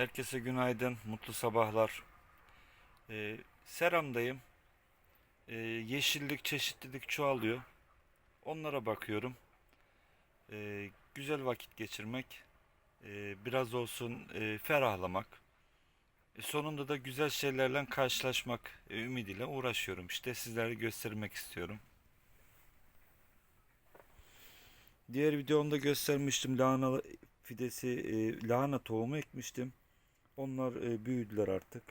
Herkese günaydın, mutlu sabahlar. Ee, Seram'dayım. Ee, yeşillik, çeşitlilik çoğalıyor. Onlara bakıyorum. Ee, güzel vakit geçirmek, ee, biraz olsun ee, ferahlamak. E, sonunda da güzel şeylerle karşılaşmak e, ümidiyle uğraşıyorum. İşte sizlere göstermek istiyorum. Diğer videomda göstermiştim lahana fidesi, e, lahana tohumu ekmiştim. Onlar e, büyüdüler artık.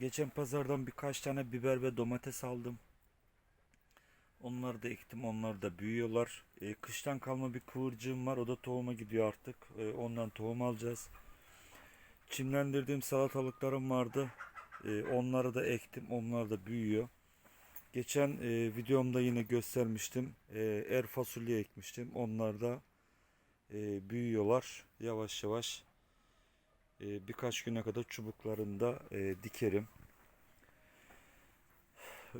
Geçen pazardan birkaç tane biber ve domates aldım. Onları da ektim. Onlar da büyüyorlar. E, kıştan kalma bir kıvırcığım var. O da tohuma gidiyor artık. E, ondan tohum alacağız. Çimlendirdiğim salatalıklarım vardı. E, onları da ektim. Onlar da büyüyor. Geçen e, videomda yine göstermiştim. E, er fasulye ekmiştim. Onlar da e, büyüyorlar. Yavaş yavaş e, birkaç güne kadar çubuklarını da e, dikerim.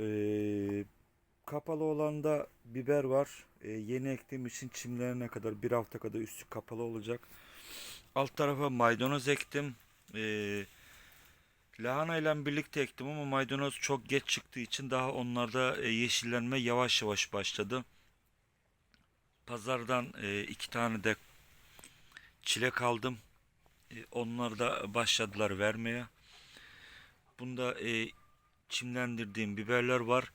E, kapalı olanda biber var. E, yeni ektiğim için çimlerine kadar bir hafta kadar üstü kapalı olacak. Alt tarafa maydanoz ektim. Lahana ile birlikte ektim ama maydanoz çok geç çıktığı için daha onlarda e, yeşillenme yavaş yavaş başladı. Pazardan e, iki tane de çilek aldım. E, onlar da başladılar vermeye. Bunda e, çimlendirdiğim biberler var.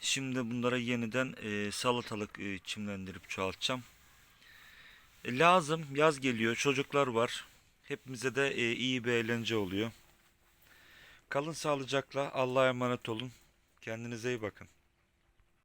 Şimdi bunlara yeniden e, salatalık e, çimlendirip çoğaltacağım. E, lazım yaz geliyor çocuklar var. Hepimize de e, iyi bir eğlence oluyor. Kalın sağlıcakla Allah'a emanet olun. Kendinize iyi bakın.